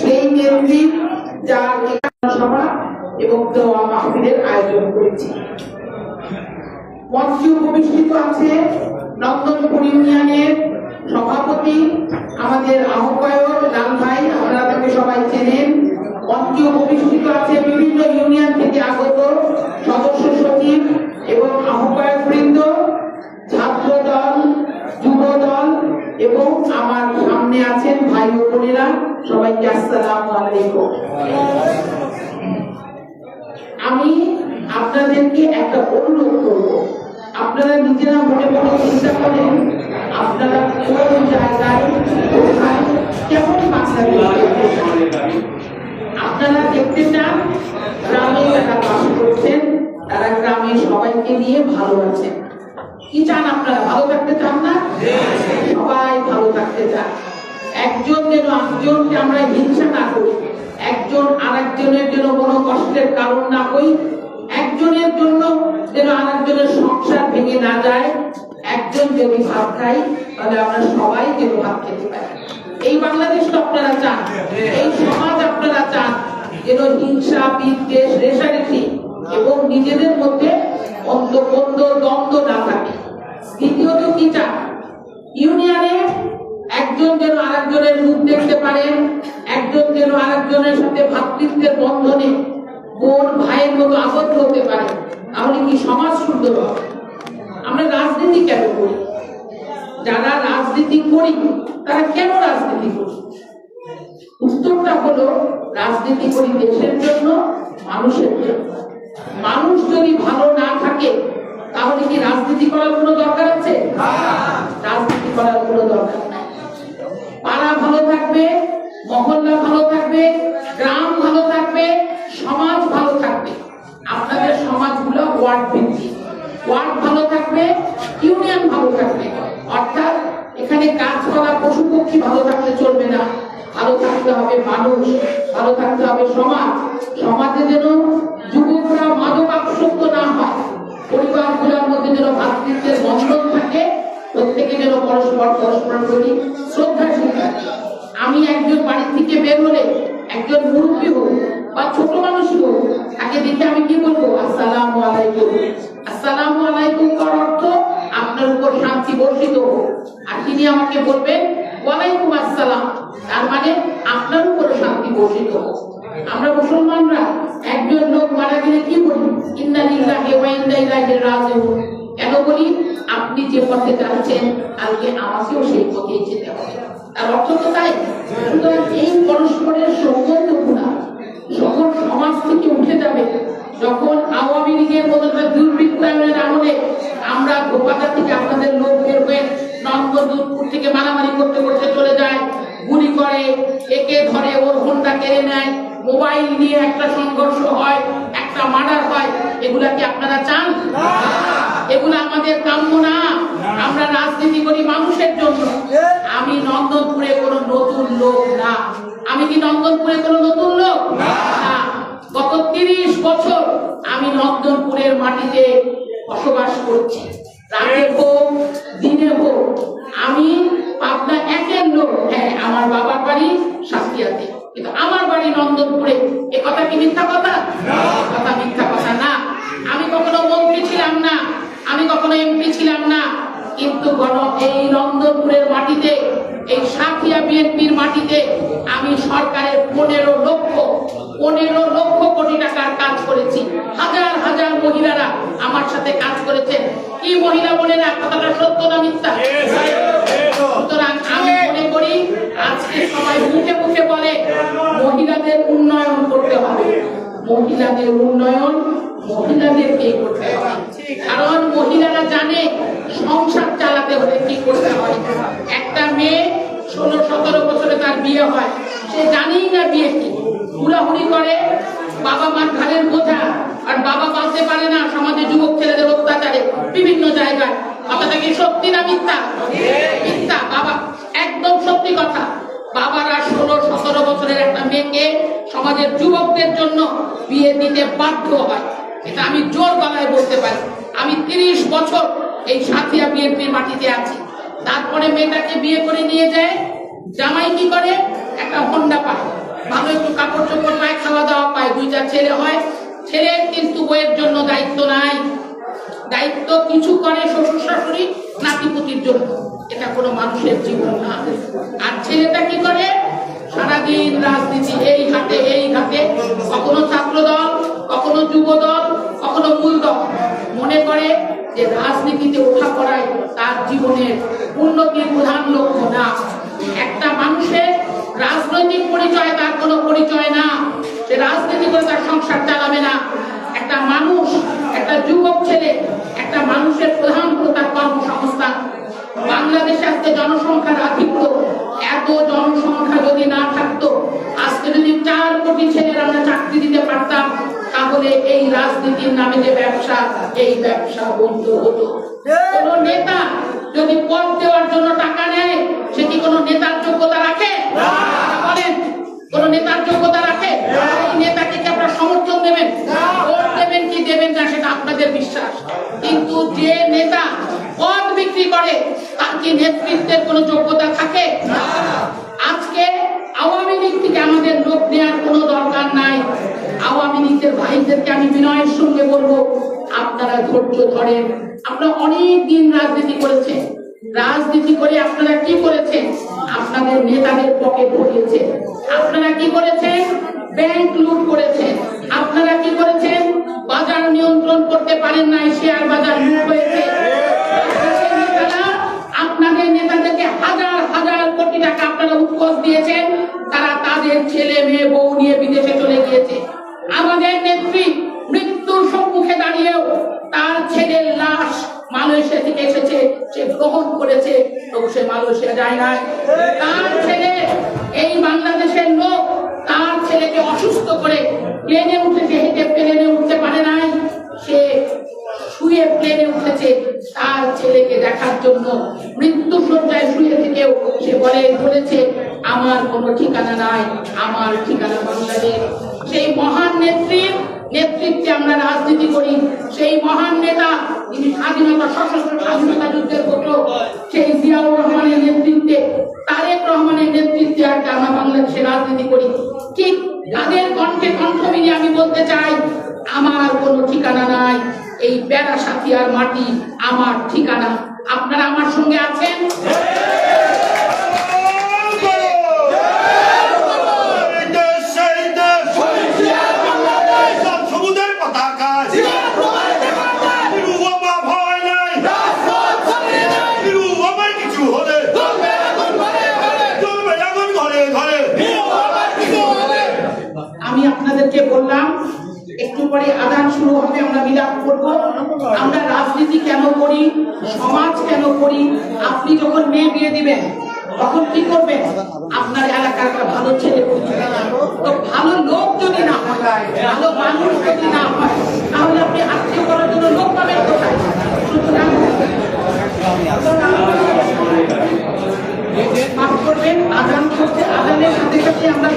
সেই কেন্দ্রিক যার সভা এবং দোয়া মাহফিলের আয়োজন করেছি। মঞ্চে উপবিষ্টিত আছে নন্দনপুর ইউনিয়নের সভাপতি, আমাদের আহ্বায়ক লাল ভাই আপনারা তাকে সবাই চেনেন। মঞ্চে উপবিষ্টিত আপনাদেরকে একটা অনুরোধ করব। আপনারা নিজেরা মনে মনে চিন্তা করেন, আপনারা কোন জায়গায় আপনারা দেখতে চান, গ্রামে যারা বাস করছেন, তারা গ্রামে সবাইকে নিয়ে ভালো আছেন। কি চান আপনারা, ভালো থাকতে চান না? সবাই ভালো থাকতে চান। একজন যেন একজনকে আমরা হিংসা না করি, একজন আরেকজনের জন্য কোনো কষ্টের কারণ না হই না যায়, একজন যদি ভাত খাই তাহলে আমরা সবাই যেন ভাত খেতে পারি এই বাংলাদেশ তো আপনারা চান? এই সমাজ আপনারা চান যেন হিংসা, বিদ্বেষ, রেশারেশি এবং নিজেদের মধ্যে দ্বন্দ্ব না থাকে। দ্বিতীয়ত কি চান? ইউনিয়নে একজন যেন আরেকজনের মুখ দেখতে পারেন একজন যেন আরেকজনের সাথে ভ্রাতৃত্বের বন্ধনে বোন, ভাইয়ের মতো আবদ্ধ হতে পারে, তাহলে কি সমাজ সুন্দর হবে আমরা রাজনীতি কেন করি যারা রাজনীতি তারা কেন রাজনীতি করি উত্তরটা হলো, রাজনীতি করি দেশের জন্য, মানুষের জন্য। মানুষ যদি ভালো না থাকে, তাহলে কি রাজনীতি করার কোনো দরকার আছে? এখানে কাজ করা পশু পক্ষী ভালো থাকলে চলবে না। ভালো থাকতে হবে মানুষ, ভালো থাকতে হবে সমাজ। সমাজে যেন যুবকরা মাদকাসক্ত না হয়। পরিবারগুলোর মধ্যে যেন ভাতৃত্বের বন্ধন থাকে, প্রত্যেকে যেন পরস্পর, পরস্পরের প্রতি শ্রদ্ধাশীল থাকে। আমি একজন বাড়ির থেকে বের হলে একজন মুরব্বী হোক বা ছোট মানুষ হোক, তাকে দেখে আমি কি বলব? আসসালামু আলাইকুম। আসসালামু আলাইকুম কর আপনার উপর শান্তি বর্ষিত হোক। আর তিনি আমাকে বলবেন, ওয়ালাইকুম আসসালাম। তার মানে আপনার উপর শান্তি বর্ষিত হোক। আমরা মুসলমানরা একজন লোক মারা গেলে কি বলি? ইন্না লিল্লাহি ওয়া ইন্না ইলাইহি রাজিউন। কেন বলি? আপনি যে পথে যাচ্ছেন আজকে আমাকেও সেই পথেই যেতে হবে। তার অর্থ তো তাই। সুতরাং এই পরস্পরের সৌন্দর্যগুলা যখন সমাজ থেকে উঠে যাবে, যখন আওয়ামী লীগের মতো দুর্বৃত্তায়নের আমলে আমরা গোপাতা থেকে আপনাদের লোক বের হয়ে নন্দপুর থেকে মারামারি করতে করতে চলে যায়। গুলি করে, একে ধরে, ওর ফোনটা কেড়ে নেয়। মোবাইল নিয়ে একটা সংঘর্ষ হয়, একটা মার্ডার হয়। এগুলা কি আপনারা চান? এগুলো আমাদের কাম্য না। আমরা রাজনীতি করি মানুষের জন্য। আমি নন্দনপুরে কোনো নতুন লোক না। আমি কি নন্দনপুরে কোনো নতুন লোক? না। গত তিরিশ বছর আমি নন্দনপুরের মাটিতে বসবাস করছি। রাতে হোক দিনে হোক আমি পাবনা একের লোক। হ্যাঁ আমার বাবার বাড়ি সাথিয়াতে কিন্তু আমার বাড়ি নন্দনপুরে। এ কথা কি মিথ্যা কথা? কথা মিথ্যা কথা না। আমি কখনো মন্ত্রী ছিলাম না। আমি কখনো এমপি ছিলাম না। কিন্তু গণ এই নন্দনপুরের মাটিতে এই সাথিয়া বিএনপির মাটিতে আমি সরকারের পনেরো লক্ষ পনেরো লক্ষ কোটি টাকার কাজ করেছি হাজার হাজার মহিলারা আমার সাথে কাজ করেছেন। কি মহিলা বোনেরা কথাটা সত্য না মিথ্যা? সুতরাং আমি মনে করি আজকে সবাই মুখে মুখে বলে মহিলাদের উন্নয়ন করতে হবে। মহিলাদের উন্নয়ন মহিলাদেরকেই করতে হবে। কারণ মহিলারা জানে সংসার চালাতে হলে কি করতে হয়। একটা মেয়ে ষোলো সতেরো বছরে তার বিয়ে হয়। সে জানেই না বিয়ে কি। হুড়াহুড়ি করে বাবা মার ঘাড়ের বোঝা। আর বাবা পালতে পারে না, সমাজে যুবক ছেলেদের অত্যাচারে। বিভিন্ন জায়গায়। কথাটা কি সত্যি না মিথ্যা? মিথ্যা। বাবা, একদম সত্যি কথা। বাবারা ষোলো, সতেরো বছরের একটা মেয়েকে সমাজের যুবকদের জন্য বিয়ে দিতে বাধ্য হয়। এটা আমি জোর গলায় বলতে পারি। আমি তিরিশ বছর এই সাথিয়া বিএনপির মাটিতে আছি। তারপরে মেয়েটাকে বিয়ে করে নিয়ে যায়। জামাই কি করে? একটা হন্ডা পায়। কাপড় চোপড় পায় খাওয়া দাওয়া পায়, দুইটা ছেলে হয়। ছেলের কিন্তু বইয়ের জন্য দায়িত্ব নাই। দায়িত্ব কিছু করে শ্বশুর শাশুড়ি নাতিপুতির জন্য। এটা কোনো মানুষের জীবন না। আর ছেলেটা কি করে সারাদিন রাজনীতি এই হাতে এই ঘাটে কখনো ছাত্র দল কখনো যুব দল কখনো মূল দল মনে করে যে রাজনীতিতে ওঠা পড়ায় তার জীবনের উন্নতির প্রধান লক্ষ্য না একটা মানুষের রাজনৈতিক পরিচয় তার কোনো পরিচয় না সে রাজনীতি করে তার সংসার চালাবে না। একটা মানুষ, একটা যুবক ছেলে, একটা মানুষের প্রধান হলো তার কর্মসংস্থান। বাংলাদেশে আজকে জনসংখ্যার আধিক্য, এত জনসংখ্যা যদি না থাকতো, আজকে যদি চার কোটি ছেলের আমরা চাকরি দিতে পারতাম, তাহলে এই রাজনীতির নামে যে ব্যবসা, এই ব্যবসা বন্ধ হতো। কোন নেতা যদি পদ দেওয়ার জন্য টাকা নেয়, সে কি কোনো নেতার যোগ্যতা রাখে? বলেন কোন নেতার যোগ্যতা রাখে এই নেতাকে কি আপনারা সমর্থন দেবেন ভোট দেবেন কি দেবেন না সেটা আপনাদের বিশ্বাস কিন্তু যে নেতা পদ বিক্রি করে, তার কি নেতৃত্বের কোনো যোগ্যতা থাকে? আজকে আওয়ামী লীগ থেকে আমাদের লোক নেওয়ার কোনো দরকার নাই। আওয়ামী লীগের ভাইদেরকে আমি বিনয়ের সঙ্গে বলব, আপনারা ধৈর্য ধরেন। আপনারা অনেক দিন রাজনীতি করেছেন রাজনীতি করে আপনারা কি করেছেন? আপনাদের নেতাদের পকেট ভরিয়েছে। আপনারা কি করেছেন? ব্যাংক লুট করেছেন আপনারা কি করেছেন বাজার নিয়ন্ত্রণ করতে পারেন নাই শেয়ার বাজার হয়েছে তারা তাদের ছেলে, মেয়ে, বউ নিয়ে বিদেশে চলে আমাদের মৃত্যুর সম্মুখে দাঁড়িয়েও তার ছেলের লাশ এসেছে। সে গ্রহণ করেছে সে যায় তার ছেলে, এই বাংলাদেশের লোক, তার ছেলেকে অসুস্থ করে প্লেনে উঠেছে হেঁটে প্লেনে উঠতে পারে নাই সে শুয়ে প্লেনে উঠেছে তার ছেলেকে দেখার জন্য মৃত্যু সজ্জায় শুয়ে থেকেও সে বলে বলেছে আমার কোনো ঠিকানা নাই, আমার ঠিকানা বাংলাদেশ। সেই মহান নেত্রীর নেতৃত্বে আমরা রাজনীতি করি। সেই মহান নেতা, যিনি স্বাধীনতা, সশস্ত্র স্বাধীনতা যুদ্ধের ঘটক সেই জিয়াউর রহমানের নেতৃত্বে, তারেক রহমানের নেতৃত্বে আজকে আমরা বাংলাদেশে রাজনীতি করি। ঠিক তাদের কণ্ঠে কণ্ঠ মিলিয়ে আমি বলতে চাই, আমার কোনো ঠিকানা নাই এই বেড়া সাথিয়ার মাটি আমার ঠিকানা। আপনারা আমার সঙ্গে আছেন? আমি আপনাদেরকে বললাম পরে আদান শুরু হবে, আমরা মিলাপ করব। আমরা রাজনীতি কেন করি, সমাজ কেন করি? আপনি যখন মেয়ে বিয়ে দিবেন, তখন কি করবেন? আপনার এলাকার একটা ভালো ছেলে তো ভালো লোক যদি না হয়, ভালো মানুষ যদি না হয়, তাহলে আপনি আত্মীয় করার জন্য লোক পাবেন কোথায়? মাফ করবেন, আদান আদানের সাথে সাথে আমরা